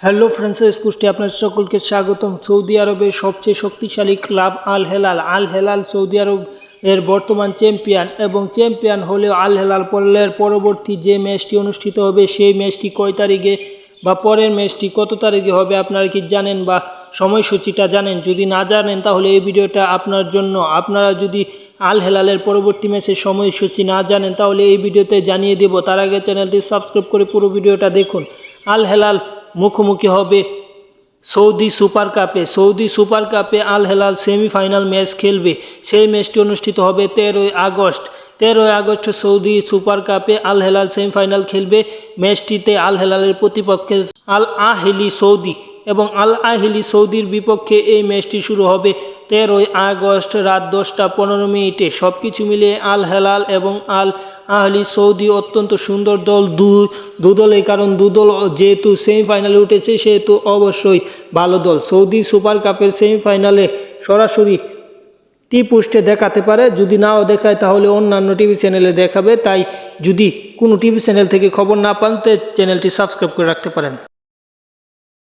Hello friends পুষ্টি আপনার সকলকে স্বাগতম। সৌদি আরবের সবচেয়ে শক্তিশালী club Al Hilal. Al Hilal Saudi Arabia এর বর্তমান চ্যাম্পিয়ন এবং চ্যাম্পিয়ন হলেও আল হেলাল পরের পরবর্তী যে ম্যাচটি অনুষ্ঠিত হবে, সেই ম্যাচটি কয় তারিখে বা পরের ম্যাচটি কত তারিখে হবে, আপনারা কি জানেন বা সময়সূচিটা জানেন? যদি না জানেন, তাহলে এই ভিডিওটা আপনার জন্য। আপনারা যদি আল হেলালের পরবর্তী ম্যাচের সময়সূচি না জানেন, তাহলে এই ভিডিওতে জানিয়ে দেব। তার আগে চ্যানেলটি সাবস্ক্রাইব করে পুরো ভিডিওটা দেখুন। আল হেলাল মুখোমুখি হবে সৌদি সুপার কাপে। সৌদি সুপার কাপে আল হেলাল সেমিফাইনাল ম্যাচ খেলবে। সেই ম্যাচটি অনুষ্ঠিত হবে তেরোই আগস্ট। তেরোই আগস্ট সৌদি সুপার কাপে আল হেলাল সেমিফাইনাল খেলবে। ম্যাচটিতে আল হেলালের প্রতিপক্ষে আল আহিলি সৌদি এবং আল আহিলি সৌদির বিপক্ষে এই ম্যাচটি শুরু হবে তেরোই আগস্ট রাত দশটা পনেরো মিনিটে। সব কিছু মিলিয়ে আল হেলাল এবং আল আহলি সৌদি অত্যন্ত সুন্দর দল, দু দুদল কারণ দুদল যেহেতু সেমিফাইনালে উঠেছে, সেহেতু অবশ্যই ভালো দল। সৌদি সুপার কাপের সেমিফাইনালে সরাসরি টি পোস্টে দেখাতে পারে। যদি নাও দেখায়, তাহলে অন্যান্য টিভি চ্যানেলে দেখাবে। তাই যদি কোনো টিভি চ্যানেল থেকে খবর না পান, তো চ্যানেলটি সাবস্ক্রাইব করে রাখতে পারেন।